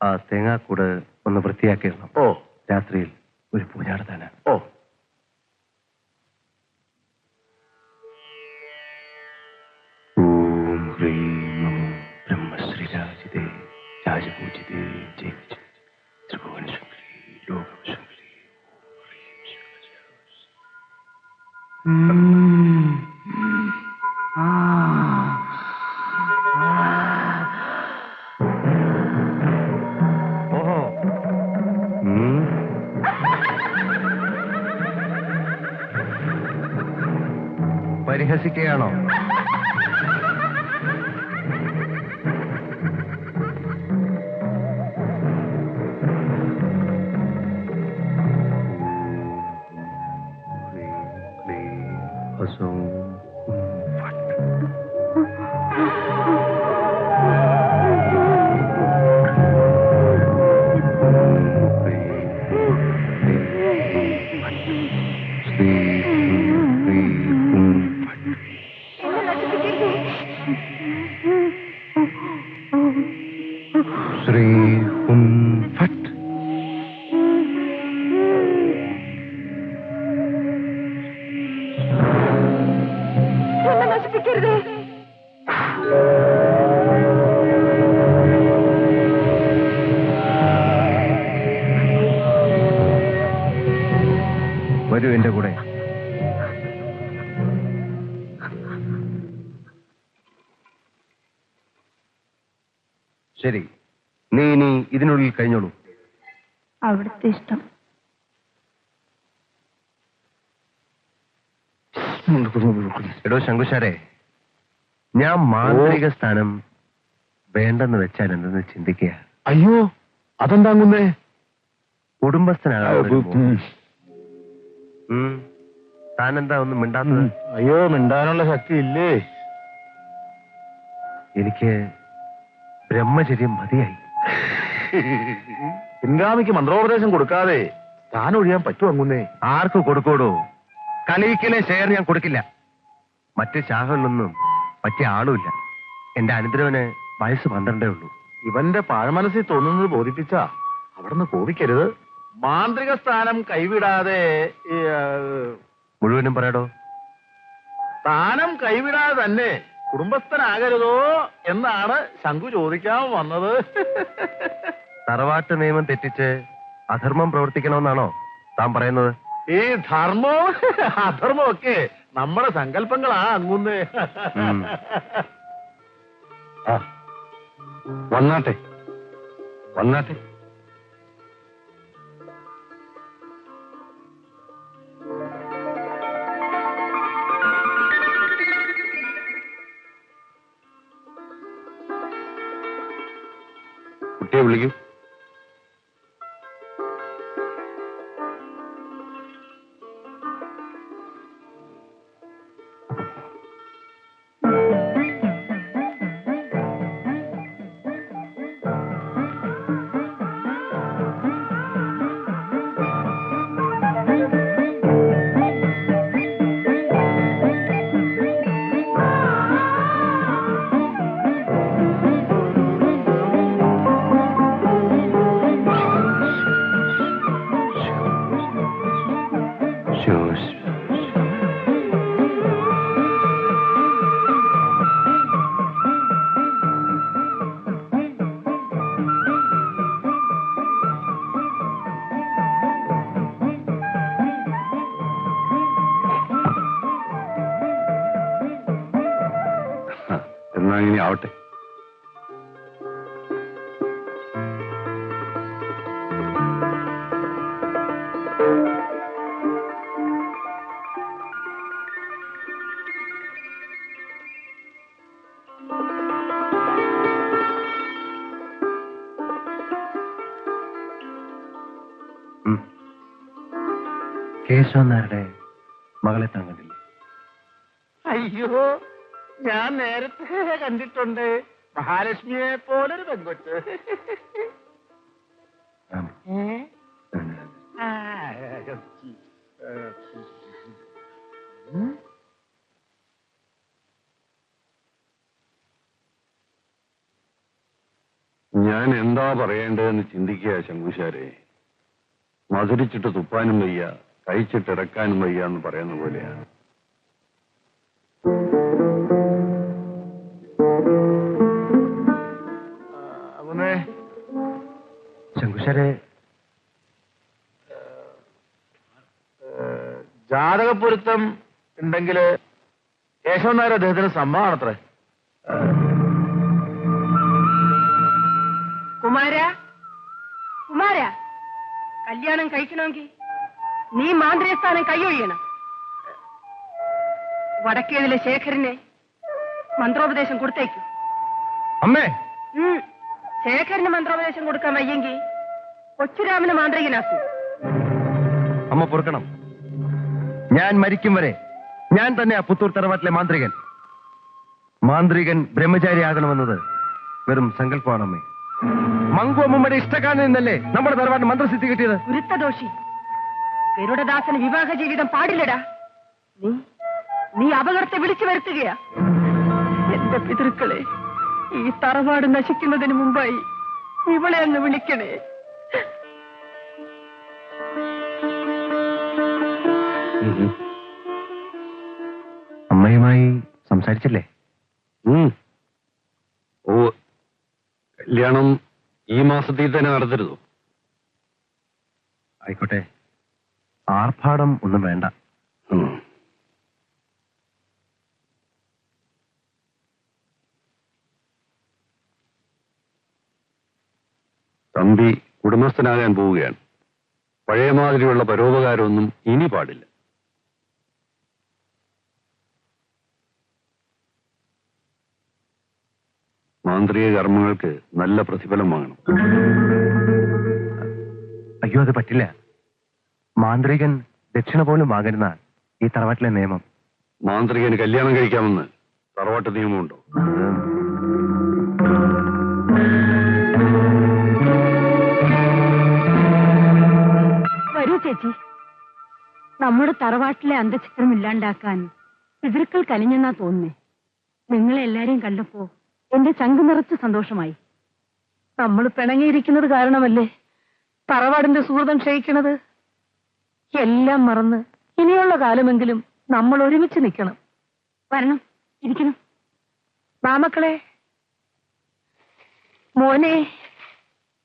ആ തേങ്ങാക്കൂട് ഒന്ന് വൃത്തിയാക്കിയിരുന്നു ഓ. രാത്രിയിൽ ഒരു പൂജാടത്താനാണ് ഓ ഓം. പരിഹസിക്കുകയാണോ ഹ്രീം ശ്രീ ഹും ഫട്ട് വരൂ എന്റെ കൂടെ. ശരി. നീ ഇനി ഇതിനുള്ളിൽ കഴിഞ്ഞോളൂ. അവിടുത്തെ ഇഷ്ടം. എടോ ശങ്കുശാരെ ഞാൻ മാന്ത്രിക സ്ഥാനം വേണ്ടെന്ന് വെച്ചാൽ എന്തെന്ന് ചിന്തിക്കുക? അയ്യോ അതെന്താങ്ങുന്നേ കുടുംബസ്ഥനാകാൻ താനെന്താ ഒന്നും മിണ്ടാത്തത്? അയ്യോ മിണ്ടാനുള്ള ശക്തി ഇല്ലേ എനിക്ക് ബ്രഹ്മചര്യം മതിയായി. പിൻഗാമിക്ക് മന്ത്രോപദേശം കൊടുക്കാതെ താൻ ഒഴിയാൻ പറ്റുമോ അങ്ങുന്നേ? ആർക്ക് കൊടുക്കൂടോ? കലയിക്കലെ ഷെയർ ഞാൻ കൊടുക്കില്ല. മറ്റ് ശാഖകളിലൊന്നും പറ്റിയ ആളുമില്ല എന്റെ അനന്തരവന് വയസ്സ് പന്ത്രണ്ടേ ഉള്ളൂ. ഇവന്റെ പാഴ്മനസ്സിൽ തോന്നുന്നത് ബോധിപ്പിച്ച അവിടുന്ന് കോപിക്കരുത്. മാന്ത്രിക സ്ഥാനം കൈവിടാതെ മുഴുവനും പറയടോ. സ്ഥാനം കൈവിടാതെ തന്നെ കുടുംബസ്ഥനാകരുതോ എന്നാണ് ശങ്കു ചോദിക്കാൻ വന്നത്. തറവാട്ട് നിയമം തെറ്റിച്ച് അധർമ്മം പ്രവർത്തിക്കണമെന്നാണോ താൻ പറയുന്നത്? ഈ ധർമ്മവും അധർമ്മവും ഒക്കെ നമ്മുടെ സങ്കല്പങ്ങളാ അങ്ങുന്ന് വന്നാട്ടെ. വന്നാട്ടെ. കുട്ടിയെ വിളിക്കൂ. ആവട്ടെ. കേശവൻ നായരുടെ മകളെ താൻ അയ്യോ. ഞാൻ നേരത്തെ കണ്ടിട്ടുണ്ട്. മഹാലക്ഷ്മിയെ പോലൊരു പെൺകൊച്ച്. ഞാൻ എന്താ പറയേണ്ടതെന്ന് ചിന്തിക്കുക ശങ്കുശാരെ മധുരിച്ചിട്ട് തുപ്പാനും വയ്യ കഴിച്ചിട്ട് ഇടക്കാനും വയ്യ എന്ന് പറയുന്ന പോലെയാണ്. ശങ്കുശരെ ജാതകപ്പൊരുത്തം ഉണ്ടെങ്കിൽ കേശവൻ നായർ അദ്ദേഹത്തിന് സമ്മതമാണത്രേ കുമാര കുമാര കല്യാണം കഴിക്കണമെങ്കിൽ നീ മാന്ത്രിക സ്ഥാനം കൈയൊഴിയണം. വടക്കേതിലെ ശേഖരനെ മന്ത്രോപദേശം കൊടുത്തേക്കും. അമ്മേ. ശേഖരന് മന്ത്രോപദേശം കൊടുക്കാൻ വയ്യെങ്കിൽ കൊച്ചുരാമന് മാന്ത്രികനാക്കി. അമ്മ പൊറുക്കണം. ഞാൻ മരിക്കും വരെ ഞാൻ തന്നെയാ പുത്തൂർ തറവാട്ടിലെ മാന്ത്രികൻ. മാന്ത്രികൻ ബ്രഹ്മചാരിയാകണമെന്നത് വെറും സങ്കല്പമാണ് അമ്മേ മങ്കു അമ്മയുടെ ഇഷ്ടക്കാരനിൽ നിന്നല്ലേ നമ്മുടെ തറവാട്ട് മന്ത്രസിദ്ധി കിട്ടിയത്? ഗുരുത്തദോഷി ഗരുഡദാസന് വിവാഹ ജീവിതം പാടില്ലടാ. നീ നീ അപകടത്തെ വിളിച്ചു വരുത്തുകയാ. എന്റെ പിതൃക്കളെ ഈ തറവാട് നശിക്കുന്നതിന് മുമ്പായി ഇവളെ അങ്ങ് വിളിക്കണേ. അമ്മയുമായി സംസാരിച്ചില്ലേ? ഓ കല്യാണം ഈ മാസത്തിൽ തന്നെ നടത്തരുതോ? ആയിക്കോട്ടെ. ആർഭാടം ഒന്നും വേണ്ട. തമ്പി കുടുംബസ്ഥനാകാൻ പോവുകയാണ്. പഴയ മാതിരിയുള്ള പരോപകാരമൊന്നും ഇനി പാടില്ല. മാന്ത്രിക കർമ്മങ്ങൾക്ക് നല്ല പ്രതിഫലം വാങ്ങണം. അയ്യോ അത് പറ്റില്ല. മാന്ത്രികൻ ദക്ഷിണ പോലും വാങ്ങരുന്ന ഈ തറവാട്ടിലെ നിയമം. മാന്ത്രികന് കല്യാണം കഴിക്കാമെന്ന് തറവാട്ട് നിയമമുണ്ടോ? വരൂ ചേച്ചി. നമ്മുടെ തറവാട്ടിലെ അന്തചിത്രം ഇല്ലാണ്ടാക്കാൻ പിതൃക്കൾ കലിഞ്ഞെന്നാ തോന്നുന്നേ. നിങ്ങളെല്ലാരെയും കണ്ടപ്പോ എന്റെ ചങ്ക് നിറച്ച് സന്തോഷമായി. നമ്മൾ പിണങ്ങിയിരിക്കുന്നത് കാരണമല്ലേ? തറവാടിന്റെ സുഹൃതം ക്ഷയിക്കണത്? എല്ലാം മറന്ന് ഇനിയുള്ള കാലമെങ്കിലും നമ്മൾ ഒരുമിച്ച് നിൽക്കണം. വരണം ഇരിക്കണം. മാമക്കളെ മോനെ.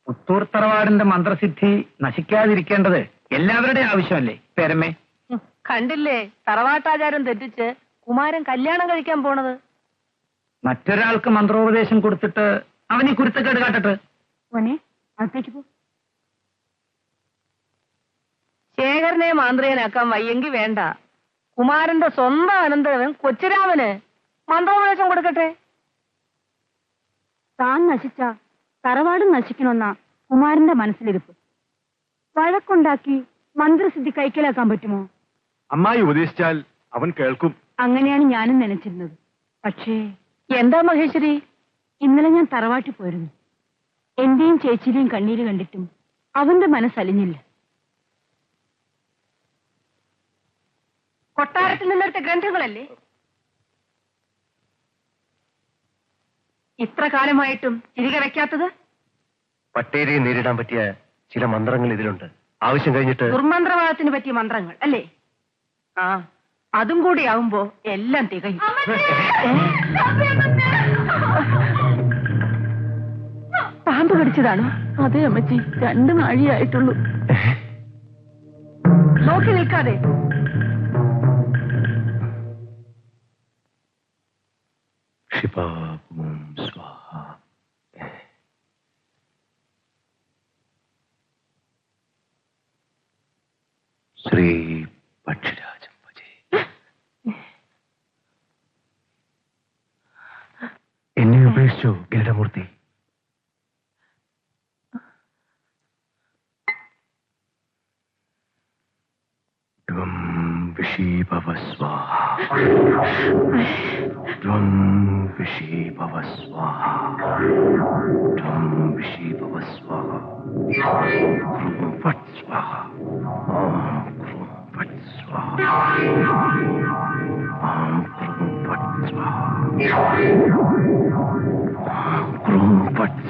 പുത്തൂർ തറവാടിന്റെ മന്ത്രസിദ്ധി നശിക്കാതിരിക്കേണ്ടത് എല്ലാവരുടെയും ആവശ്യമല്ലേ? പേരമ്മേ. കണ്ടില്ലേ? തറവാട്ടാചാരം തെറ്റിച്ച് കുമാരൻ കല്യാണം കഴിക്കാൻ പോണത്? മറ്റൊരാൾക്ക് മന്ത്രോപദേശം കൊടുത്തിട്ട് അവൻ ഈ കുരുത്തക്കേട് കാട്ടട്ടെ. മോനെ അകത്തേക്ക് പോ. ശേഖരനെ മാന്ത്രികനാക്കാൻ വയ്യെങ്കി വേണ്ട. കുമാരന്റെ സ്വന്തം അനന്തരവൻ കൊച്ചുരാമന് മന്ത്രോപദേശം കൊടുക്കട്ടെ. താൻ നശിച്ച തറവാട് നശിക്കണമെന്ന കുമാരന്റെ മനസ്സിലിരിപ്പ്. വഴക്കുണ്ടാക്കി മന്ത്രസിദ്ധി കൈക്കലാക്കാൻ പറ്റുമോ? അമ്മായി ഉപദേശിച്ചാൽ അവൻ കേൾക്കും. അങ്ങനെയാണ് ഞാനും നനച്ചിരുന്നത്. പക്ഷേ എന്താ മഹേശ്വരി? ഇന്നലെ ഞാൻ തറവാട്ടിൽ പോയിരുന്നു. എന്റെയും ചേച്ചിയുടെയും കണ്ണീര് കണ്ടിട്ടും അവന്റെ മനസ്സലിഞ്ഞില്ല കൊട്ടാരത്തിൽ നിന്നെടുത്ത ഗ്രന്ഥങ്ങളല്ലേ? ഇത്ര കാലമായിട്ടും തിരികെ വെക്കാത്തത്? പട്ടേരിയെ നേരിടാൻ പറ്റിയ ചില മന്ത്രങ്ങൾ ഇതിലുണ്ട്. ആവശ്യം കഴിഞ്ഞിട്ട് ദുർമന്ത്രവാദത്തിന് പറ്റിയ മന്ത്രങ്ങൾ അല്ലേ? ആ. അതും കൂടി ആവുമ്പോ എല്ലാം തികയും. പാമ്പ് കടിച്ചതാണോ? അതെ അമ്മച്ചി. രണ്ട് നാഴിയായിട്ടുള്ളൂ. നോക്കി നിൽക്കാതെ. ശ്രീ പക്ഷിരാജം विषीभव स्वाहा त्वं विषीभव स्वाहा ह्रूं फट् स्वाहा ॐ ह्रूं फट् स्वाहा ॐ ह्रूं फट् स्वाहा ह्रूं फट्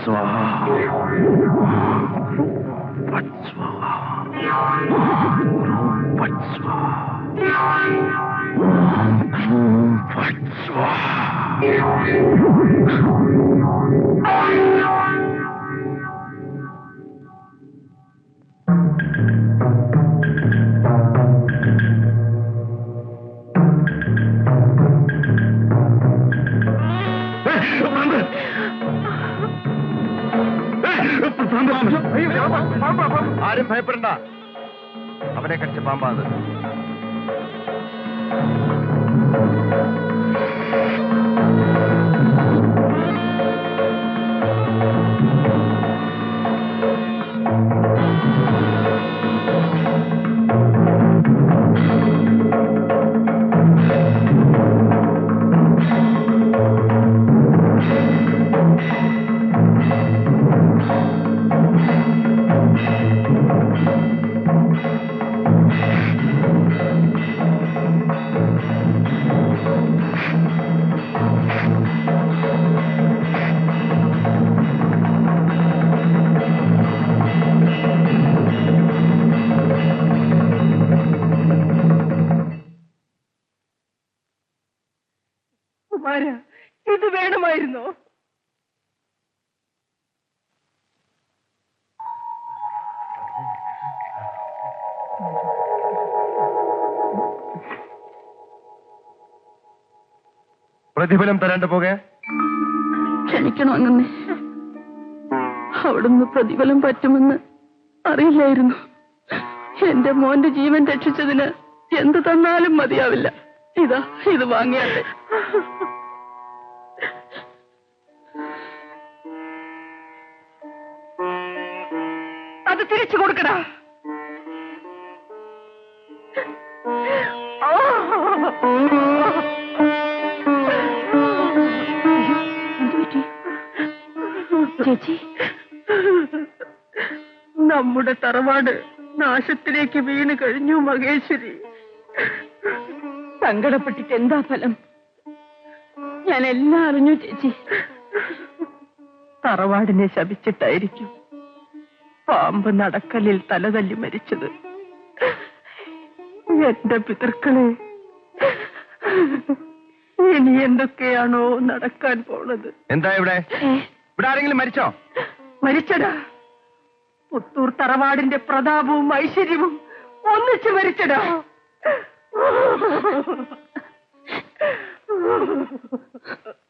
स्वाहा ആരും ഭയപ്പെടണ്ട. അവനെ കടിച്ച പാമ്പാത് കുമാര ഇത് വേണമായിരുന്നോ? പ്രതിഫലം തരാണ്ട് പോകെ. ക്ഷണിക്കണോ അങ്ങനെ അവിടുന്ന് പ്രതിഫലം പറ്റുമെന്ന് അറിയില്ലായിരുന്നു. എന്റെ മോന്റെ ജീവൻ രക്ഷിച്ചതിന് എന്ത് തന്നാലും മതിയാവില്ല. ഇതാ ഇത് വാങ്ങിയാട്ടെ അത് തിരിച്ചു കൊടുക്കടാ. ചേച്ചി? നമ്മുടെ തറവാട് നാശത്തിലേക്ക് വീണ് കഴിഞ്ഞു മഹേശ്വരി. സങ്കടപ്പെട്ടിട്ട് എന്താ ഫലം? ഞാൻ എല്ലാം അറിഞ്ഞു ചേച്ചി. തറവാടിനെ ശപിച്ചിട്ടായിരിക്കും. പാമ്പ് നടക്കലിൽ തലതല്ലി മരിച്ചത്. എന്റെ പിതൃക്കളെ ഇനി എന്തൊക്കെയാണോ നടക്കാൻ പോണത്? എന്താ ഇവിടെ? ഇവിടെ ആരെങ്കിലും മരിച്ചോ? മരിച്ചടാ. പുത്തൂർ തറവാടിന്റെ പ്രതാപവും ഐശ്വര്യവും ഒന്നിച്ചു മരിച്ചടാ.